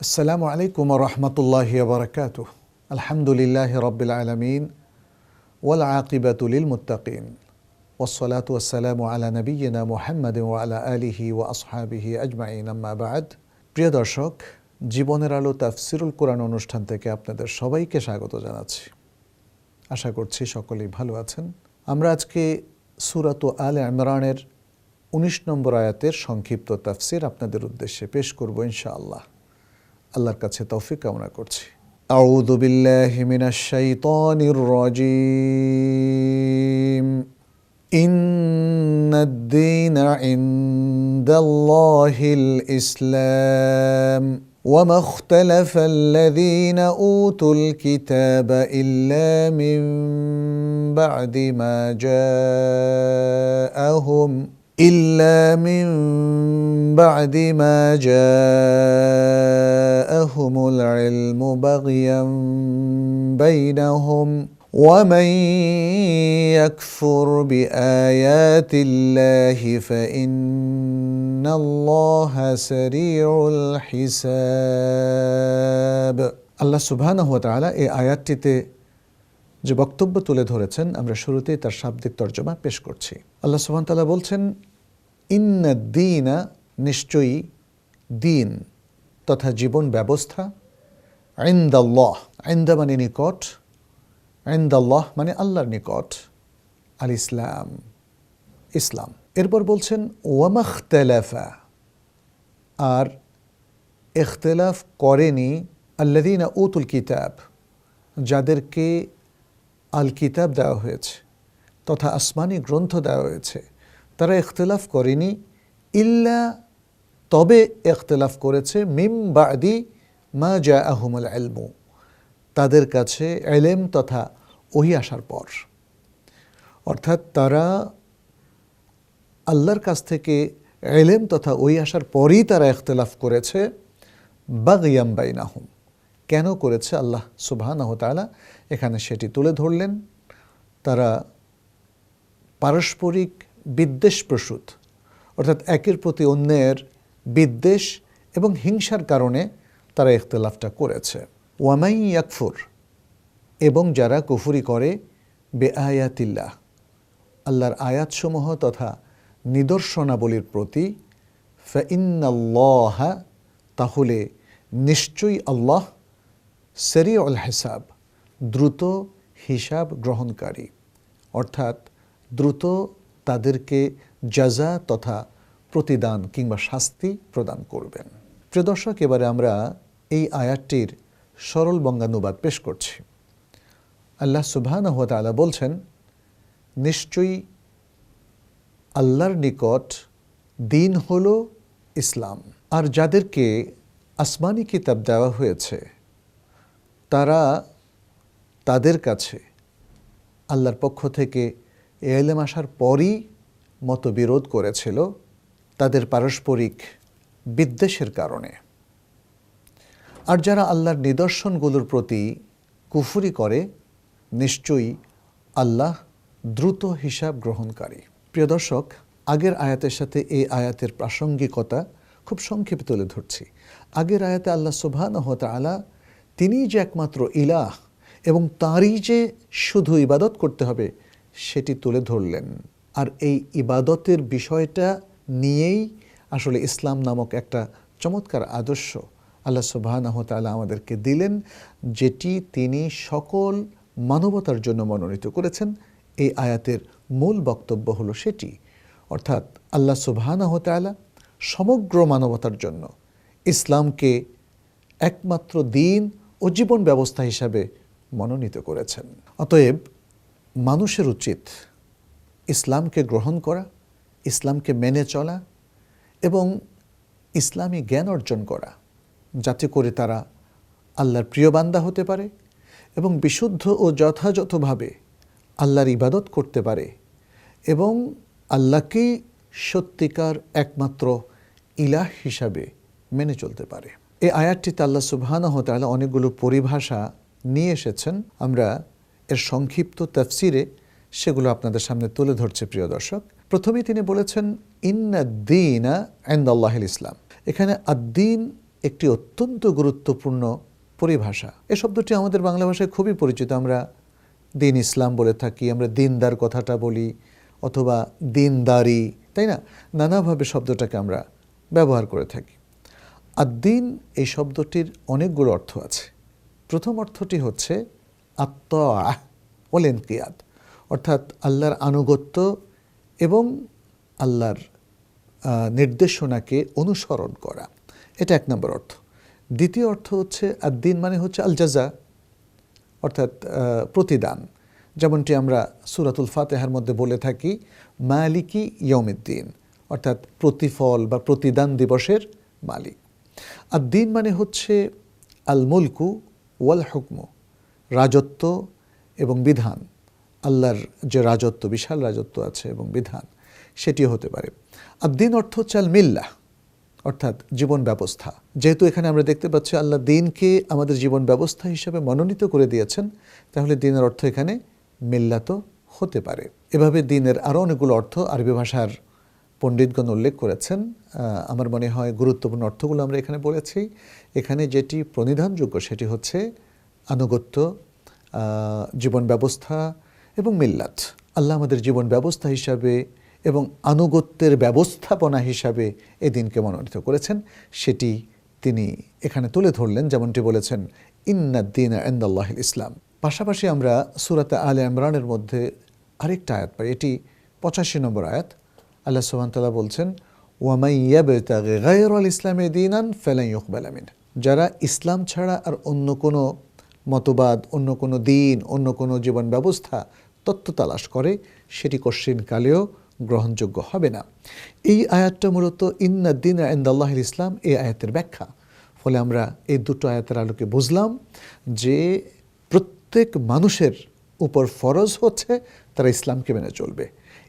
আসসালামু আলাইকুম রহমতুল্লাহ বারকাত আলহামদুলিল্লাহ রবিল আলমিন ওয়াল আকিবাতুলিল মুতাকিন ওসলাত ওসালাম আলা নবীনা মোহাম্মদ আলা আলিহি ও আসহাবিহি আজমাইন আম্মাবাদ প্রিয় দর্শক জীবনের আলো তাফসিরুল কোরআন অনুষ্ঠান থেকে আপনাদের সবাইকে স্বাগত জানাচ্ছি। আশা করছি সকলেই ভালো আছেন। আমরা আজকে সুরাত আল ইমরানের উনিশ নম্বর আয়াতের সংক্ষিপ্ত তাফসির আপনাদের উদ্দেশ্যে পেশ করব ইনশাআল্লাহ। আল্লাহর কাছে তৌফিক কামনা করছি أعوذ بالله من الشيطان الرجيم إن الدين عند الله الإسلام وما اختلف الذين أوتوا الكتاب إلا من بعد ما جاءهم إلا من بعد ما جاءهم العلم بغيا بينهم ومن يكفر بآيات الله فإن الله سريع الحساب আল্লাহ সুবহানাহু ওয়া তাআলা এই আয়াতটিতে যে বক্তব্য তুলে ধরেছেন আমরা শুরুতেই তার শাব্দিক তর্জমা পেশ করছি আল্লাহ সুবহান তাআলা বলছেন ইন্না দিনা নিশ্চয়ই দিন তথা জীবন ব্যবস্থা। আইন্দাল্লাহ আইন্দা মানে নিকট। আইন্দাল্লাহ মানে আল্লাহর নিকট। আল ইসলাম ইসলাম। এরপর বলছেন ওয়ামাখতালাফা আর ইখতলাফ করেনি আল্লাদিনা উতুল কিতাব, যাদেরকে আল কিতাব দেওয়া হয়েছে, তথা আসমানি গ্রন্থ দেওয়া হয়েছে। তারা ইখতলাফ করেনি, ইল্লা তবে ইখতলাফ করেছে, মিম বাদি মা জা আহমুল এলমু তাদের কাছে এলেম তথা ওহি আসার পর। অর্থাৎ তারা আল্লাহর কাছ থেকে এলেম তথা ওই আসার পরই তারা ইখতলাফ করেছে, বাগিয়াম বাইনাহুম, কেন করেছে আল্লাহ সুবহানাহু তাআলা এখানে সেটি তুলে ধরলেন। তারা পারস্পরিক বিদ্বেষ প্রসূত, অর্থাৎ একের প্রতি অন্যের বিদ্বেষ এবং হিংসার কারণে তারা ইখতলাফটা করেছে। ওয়ামাই ইয়াকফুর, এবং যারা কুফুরি করে বে আয়াতিল্লাহ আল্লাহর আয়াতসমূহ তথা নিদর্শনাবলীর প্রতি, ফাইন্নাল্লাহ, তাহলে নিশ্চয়ই আল্লাহ সেরি অল হিসাব, দ্রুত হিসাব গ্রহণকারী, অর্থাৎ দ্রুত তাদেরকে যাজা তথা প্রতিদান কিংবা শাস্তি প্রদান করবেন। প্রিয় দর্শক, এবারে আমরা এই আয়াতটির সরল বঙ্গানুবাদ পেশ করছি। আল্লাহ সুবহান তালা বলছেন, নিশ্চয়ই আল্লাহর নিকট দিন হল ইসলাম। আর যাদেরকে আসমানি কিতাব দেওয়া হয়েছে, তারা তাদের কাছে আল্লাহর পক্ষ থেকে এলেম আসার পরই মতবিরোধ করেছিল তাদের পারস্পরিক বিদ্বেষের কারণে। আর যারা আল্লাহর নিদর্শনগুলোর প্রতি কুফুরি করে, নিশ্চয়ই আল্লাহ দ্রুত হিসাব গ্রহণকারী। প্রিয় দর্শক, আগের আয়াতের সাথে এই আয়াতের প্রাসঙ্গিকতা খুব সংক্ষেপে তুলে ধরছি। আগের আয়াতে আল্লাহ সুবহানাহু তাআলা তিনি যে একমাত্র ইলাহ এবং তারই যে শুধু ইবাদত করতে হবে সেটি তুলে ধরলেন। আর এই ইবাদতের বিষয়টা নিয়েই আসলে ইসলাম নামক একটা চমৎকার আদর্শ আল্লাহ তালা আমাদেরকে দিলেন, যেটি তিনি সকল মানবতার জন্য মনোনীত করেছেন। এই আয়াতের মূল বক্তব্য হলো সেটি। অর্থাৎ আল্লাহ সুবাহানাহ তালা সমগ্র মানবতার জন্য ইসলামকে একমাত্র দিন ও জীবন ব্যবস্থা হিসাবে মনোনীত করেছেন। অতএব মানুষের উচিত ইসলামকে গ্রহণ করা, ইসলামকে মেনে চলা এবং ইসলামী জ্ঞান অর্জন করা, যাতে করে তারা আল্লাহর প্রিয় বান্দা হতে পারে এবং বিশুদ্ধ ও যথাযথভাবে আল্লাহর ইবাদত করতে পারে এবং আল্লাহকেই সত্যিকার একমাত্র ইলাহ হিসাবে মেনে চলতে পারে। এই আয়াতটিতে আল্লাহ সুবহানাহু তাআলা অনেকগুলো পরিভাষা নিয়ে এসেছেন। আমরা এর সংক্ষিপ্ত তফসিরে সেগুলো আপনাদের সামনে তুলে ধরছে প্রিয় দর্শক। প্রথমেই তিনি বলেছেন, ইন্না দিনা আল্লাহ ইসলাম। এখানে আদ্দিন একটি অত্যন্ত গুরুত্বপূর্ণ পরিভাষা। এ শব্দটি আমাদের বাংলা ভাষায় খুবই পরিচিত। আমরা দিন ইসলাম বলে থাকি, আমরা দিনদার কথাটা বলি অথবা দিনদারি তাই না? নানাভাবে শব্দটাকে আমরা ব্যবহার করে থাকি। আদ্দিন এই শব্দটির অনেকগুলো অর্থ আছে। প্রথম অর্থটি হচ্ছে আত্মা ওলেন কিয়াদ অর্থাৎ আল্লাহর আনুগত্য এবং আল্লাহর নির্দেশনাকে অনুসরণ করা। এটা এক নম্বর অর্থ। দ্বিতীয় অর্থ হচ্ছে আর দিন মানে হচ্ছে আল জাজা অর্থাৎ প্রতিদান। যেমনটি আমরা সুরাতুল ফাতেহার মধ্যে বলে থাকি, মালিকি ইয়মিদ্দিন অর্থাৎ প্রতিফল বা প্রতিদান দিবসের মালিক। আর দিন মানে হচ্ছে আল মুলকু ওয়াল হুকম রাজত্ব এবং বিধান। আল্লাহর যে রাজত্ব, বিশাল রাজত্ব আছে এবং বিধান, সেটিও হতে পারে। আর দিন অর্থ হচ্ছে আল মিল্লাহ অর্থাৎ জীবন ব্যবস্থা। যেহেতু এখানে আমরা দেখতে পাচ্ছি আল্লাহ দিনকে আমাদের জীবন ব্যবস্থা হিসেবে মনোনীত করে দিয়েছেন, তাহলে দিনের অর্থ এখানে মিল্লাত হতে পারে। এভাবে দিনের আরও অনেকগুলো অর্থ আরবি ভাষার পণ্ডিতগণ উল্লেখ করেছেন। আমার মনে হয় গুরুত্বপূর্ণ অর্থগুলো আমরা এখানে বলেছি। এখানে যেটি প্রণিধানযোগ্য, সেটি হচ্ছে আনুগত্য জীবন ব্যবস্থা এবং মিল্লাত। আল্লাহ আমাদের জীবন ব্যবস্থা হিসাবে এবং আনুগত্যের ব্যবস্থাপনা হিসাবে এ দিনকে মনোনীত করেছেন। সেটি তিনি এখানে তুলে ধরলেন, যেমনটি বলেছেন ইন্নাদ্দিন আন্দাল্লাহ ইসলাম। পাশাপাশি আমরা সুরাতে আলে ইমরানের মধ্যে আরেকটা আয়াত পাই। এটি পঁচাশি নম্বর আয়াত। আল্লাহ সুবহানাহু বলছেন, ওয়ামাই ইয়াবতাগি গায়রাল ইসলামে দিনান ফালান ইউকবালা যারা ইসলাম ছাড়া আর অন্য কোনো মতবাদ, অন্য কোনো দিন, অন্য কোনো জীবন ব্যবস্থা তত্ত্ব তালাশ করে, সেটি কশ্চিন কালেও গ্রহণযোগ্য হবে না। এই আয়াতটা মূলত, ইন্না ইন্নাদ্দিন আন্দাল্লাহ ইসলাম এই আয়াতের ব্যাখ্যা। ফলে আমরা এই দুটো আয়াতের আলোকে বুঝলাম যে প্রত্যেক মানুষের উপর ফরজ হচ্ছে তারা ইসলামকে মেনে চলবে।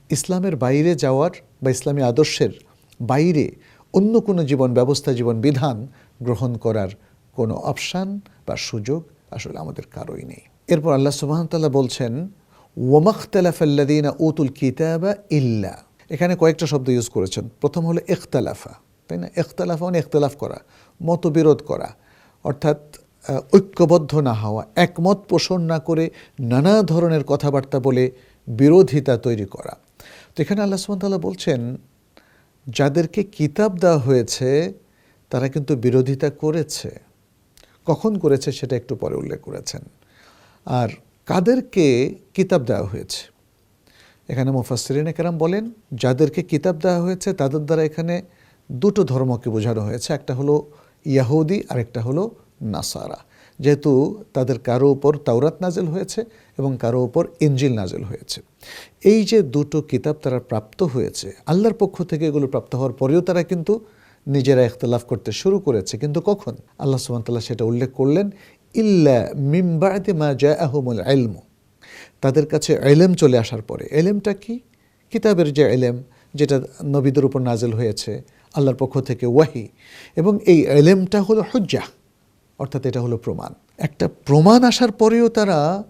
ইসলামের বাইরে যাওয়ার বা ইসলামী আদর্শের বাইরে অন্য কোনো জীবন ব্যবস্থা, জীবন বিধান গ্রহণ করার কোনো অপশান বা সুযোগ আসলে আমাদের কারোই নেই। এরপর আল্লাহ সুবাহতাল্লাহ বলছেন ওয়ামাখতালাফাল্লাদিনা উতুল কিতাবা ইল্লা। এখানে কয়েকটা শব্দ ইউজ করেছেন। প্রথম হলো ইখতালাফা, তাই না? ইখতালাফা মানে ইখতলাফ করা, মতবিরোধ করা। অর্থাৎ ঐক্যবদ্ধ না হওয়া, একমত পোষণ না করে নানা ধরনের কথাবার্তা বলে বিরোধিতা তৈরি করা। তো এখানে আল্লাহ সুবহানাহু বলছেন, যাদেরকে কিতাব দেওয়া হয়েছে, তারা কিন্তু বিরোধিতা করেছে। কখন করেছে সেটা একটু পরে উল্লেখ করেছেন। আর কাদেরকে কিতাব দেওয়া হয়েছে? এখানে মুফাসরিন কেরাম বলেন, যাদেরকে কিতাব দেওয়া হয়েছে তাদের দ্বারা এখানে দুটো ধর্মকে বোঝানো হয়েছে, একটা হলো ইয়াহুদি আর একটা হলো নাসারা। যেহেতু তাদের কারও উপর তাওরাত নাজেল হয়েছে এবং কারও উপর ইঞ্জিল নাজেল হয়েছে। এই যে দুটো কিতাব তারা প্রাপ্ত হয়েছে, আল্লাহর পক্ষ থেকে এগুলো প্রাপ্ত হওয়ার পরেও তারা কিন্তু নিজেরা ইখতলাফ করতে শুরু করেছে, কিন্তু কখন? আল্লাহ সুবহানাহু সেটা উল্লেখ করলেন, ইল্লা মিম্বাদি মা জাআহুমুল ইলমু। তাদের কাছে এলেম চলে আসার পরে এলেমটা কি? কিতাবের যে এলেম যেটা নবীদের উপর নাজেল হয়েছে, আল্লাহর পক্ষ থেকে ওয়াহি। এবং এই এলেমটা হলো হজ্জা, অর্থাৎ এটা হলো প্রমাণ। একটা প্রমাণ আসার পরেও তারা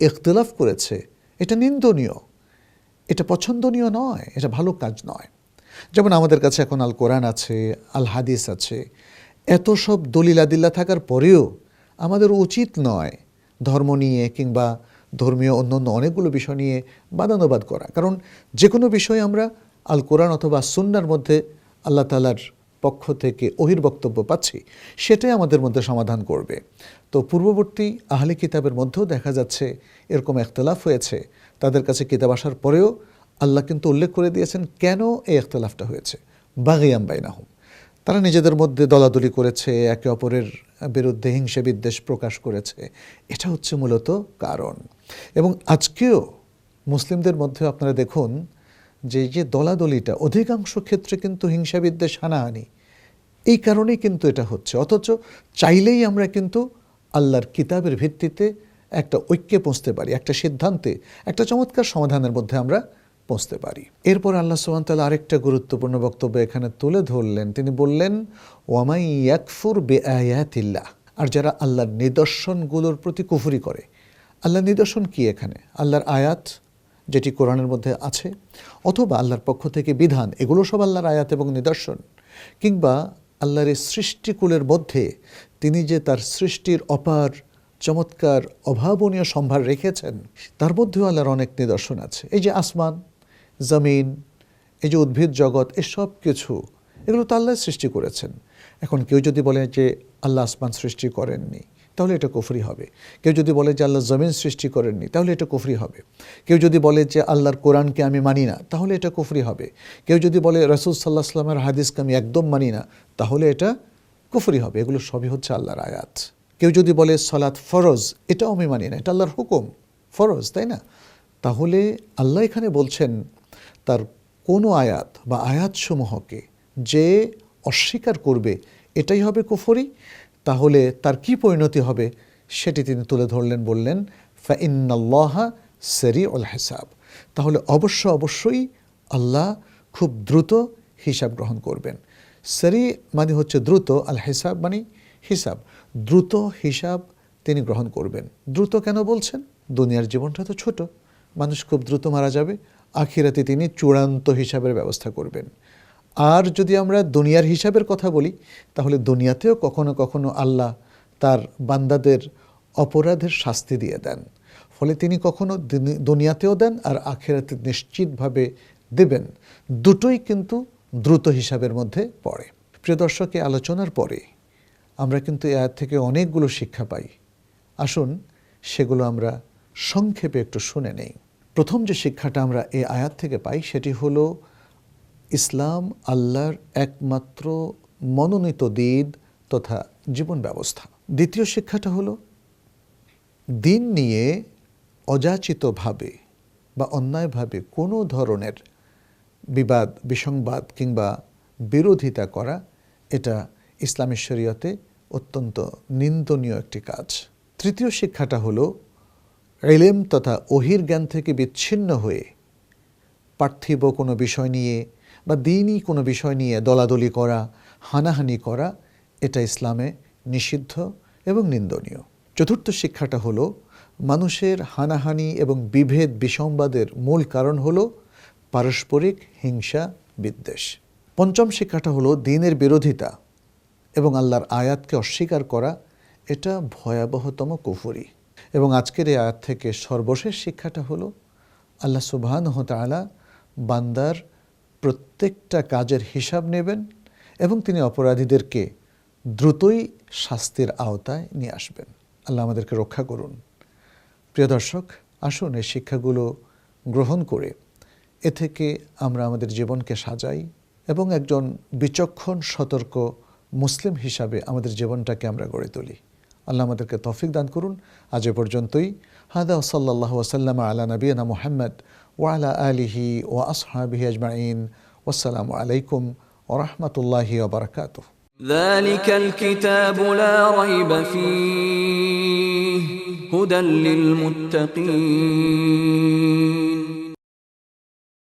ইখতলাফ করেছে। এটা নিন্দনীয়। এটা পছন্দনীয় নয়, এটা ভালো কাজ নয়। যেমন আমাদের কাছে এখন আল কোরআন আছে, আল হাদিস আছে, এত সব দলিল আদিল্লা থাকার পরেও আমাদের উচিত নয় ধর্ম নিয়ে কিংবা ধর্মীয় অন্য অন্য অনেকগুলো বিষয় নিয়ে বাদানুবাদ করা। কারণ যে কোনো বিষয়ে আমরা আল কোরআন অথবা সুন্নার মধ্যে আল্লাহ তালার পক্ষ থেকে অহির বক্তব্য পাচ্ছি, সেটাই আমাদের মধ্যে সমাধান করবে। তো পূর্ববর্তী আহলি কিতাবের মধ্যেও দেখা যাচ্ছে এরকম একতলাফ হয়েছে, তাদের কাছে কিতাব আসার পরেও আল্লাহ কিন্তু উল্লেখ করে দিয়েছেন, কেন এই একতলাফটা হয়েছে? বাগিয়াম বাইনাহুম। তারা নিজেদের মধ্যে দলাদলি করেছে, একে অপরের বিরুদ্ধে হিংসে বিদ্বেষ প্রকাশ করেছে। এটা হচ্ছে মূলত কারণ। এবং আজকেও মুসলিমদের মধ্যে আপনারা দেখুন যে যে দলাদলিটা, অধিকাংশ ক্ষেত্রে কিন্তু হিংসা বিদ্বেষ হানাহানি। এই কারণেই কিন্তু এটা হচ্ছে। অথচ চাইলেই আমরা কিন্তু আল্লাহর কিতাবের ভিত্তিতে একটা ঐক্যে পৌঁছতে পারি, একটা সিদ্ধান্তে, একটা চমৎকার সমাধানের মধ্যে আমরা পৌঁছতে পারি। এরপর আল্লাহ সুবহান তাআলা আরেকটা গুরুত্বপূর্ণ বক্তব্য এখানে তুলে ধরলেন। তিনি বললেন, ওয়ামাই ইয়াকফুর বে আয়াতিল্লাহ আর যারা আল্লাহর নিদর্শনগুলোর প্রতি কুফুরি করে, আল্লাহর নিদর্শন কি এখানে? আল্লাহর আয়াত যেটি কোরআনের মধ্যে আছে, অথবা আল্লাহর পক্ষ থেকে বিধান, এগুলো সব আল্লাহর আয়াত এবং নিদর্শন। কিংবা আল্লাহর এই সৃষ্টিকুলের মধ্যে তিনি যে তার সৃষ্টির অপার, চমৎকার, অভাবনীয় সম্ভার রেখেছেন, তার মধ্যেও আল্লাহর অনেক নিদর্শন আছে। এই যে আসমান জমিন, এই যে উদ্ভিদ জগৎ, এসব কিছু, এগুলো তো আল্লাহ সৃষ্টি করেছেন। এখন কেউ যদি বলে যে আল্লাহ আসমান সৃষ্টি করেননি, তাহলে এটা কুফরি হবে। কেউ যদি বলে যে আল্লাহ জমিন সৃষ্টি করেননি, তাহলে এটা কুফরি হবে। কেউ যদি বলে যে আল্লাহর কোরআনকে আমি মানি না, তাহলে এটা কুফরি হবে। কেউ যদি বলে রসুল সাল্লাহ সাল্লামের হাদিসকে আমি একদম মানি না, তাহলে এটা কুফরি হবে। এগুলো সবই হচ্ছে আল্লাহর আয়াত। কেউ যদি বলে সলাৎ ফরজ, এটাও আমি মানি না, এটা আল্লাহর হুকুম। ফরজ, তাই না? তাহলে আল্লাহ এখানে বলছেন তার কোনো আয়াত বা আয়াতসমূহকে যে অস্বীকার করবে এটাই হবে কুফরি, তাহলে তার কি পরিণতি হবে সেটি তিনি তুলে ধরলেন, বললেন, ফাইন্নাল্লাহা সেরি উল হিসাব। তাহলে অবশ্য অবশ্যই আল্লাহ খুব দ্রুত হিসাব গ্রহণ করবেন। সেরি মানে হচ্ছে দ্রুত, আল হিসাব মানে হিসাব। দ্রুত হিসাব তিনি গ্রহণ করবেন। দ্রুত কেন বলছেন? দুনিয়ার জীবনটা তো ছোট, মানুষ খুব দ্রুত মারা যাবে আখিরাতে তিনি চূড়ান্ত হিসাবের ব্যবস্থা করবেন। আর যদি আমরা দুনিয়ার হিসাবের কথা বলি, তাহলে দুনিয়াতেও কখনো কখনো আল্লাহ তার বান্দাদের অপরাধের শাস্তি দিয়ে দেন। ফলে তিনি কখনো দুনি- দুনিয়াতেও দেন আর আখেরাতে নিশ্চিতভাবে দেবেন। দুটোই কিন্তু দ্রুত হিসাবের মধ্যে পড়ে। প্রিয় দর্শক আলোচনার পরে আমরা কিন্তু এর থেকে অনেকগুলো শিক্ষা পাই। আসুন সেগুলো আমরা সংক্ষেপে একটু শুনে নেই। প্রথম যে শিক্ষাটা আমরা এই আয়াত থেকে পাই সেটি হলো, ইসলাম আল্লাহর একমাত্র মনোনীত দিন তথা জীবন ব্যবস্থা। দ্বিতীয় শিক্ষাটা হলো, দিন নিয়ে অযাচিতভাবে বা অন্যায়ভাবে কোনো ধরনের বিবাদ, বিসংবাদ কিংবা বিরোধিতা করা, এটা ইসলামের শরীয়তে অত্যন্ত নিন্দনীয় একটি কাজ। তৃতীয় শিক্ষাটা হলো এলেম তথা অহির জ্ঞান থেকে বিচ্ছিন্ন হয়ে পার্থিব কোনো বিষয় নিয়ে বা দিনই কোনো বিষয় নিয়ে দলাদলি করা, হানাহানি করা, এটা ইসলামে নিষিদ্ধ এবং নিন্দনীয়। চতুর্থ শিক্ষাটা হলো, মানুষের হানাহানি এবং বিভেদ বিসংবাদের মূল কারণ হলো পারস্পরিক হিংসা বিদ্বেষ। পঞ্চম শিক্ষাটা হলো দিনের বিরোধিতা এবং আল্লাহর আয়াতকে অস্বীকার করা, এটা ভয়াবহতম কুফুরি। এবং আজকের এই আয়াত থেকে সর্বশেষ শিক্ষাটা হলো, আল্লাহ সুবহানহ তাআলা বান্দার প্রত্যেকটা কাজের হিসাব নেবেন এবং তিনি অপরাধীদেরকে দ্রুতই শাস্তির আওতায় নিয়ে আসবেন। আল্লাহ আমাদেরকে রক্ষা করুন। প্রিয় দর্শক, আসুন এই শিক্ষাগুলো গ্রহণ করে এ থেকে আমরা আমাদের জীবনকে সাজাই এবং একজন বিচক্ষণ, সতর্ক মুসলিম হিসাবে আমাদের জীবনটাকে আমরা গড়ে তুলি। আল্লাহ আমাদেরকে তৌফিক দান করুন আজ এ পর্যন্তই হাদা সাল্লাহ ওসাল্লাম আলা নবীনা মোহাম্মদ ওয়ালা আলিহি ও আসহাবিহি আজমাইন ওসালামু আলাইকুম ওরহমতুল্লাহি ওবরাকাতুহ ذلك الكتاب لا ريب فيه هدى للمتقين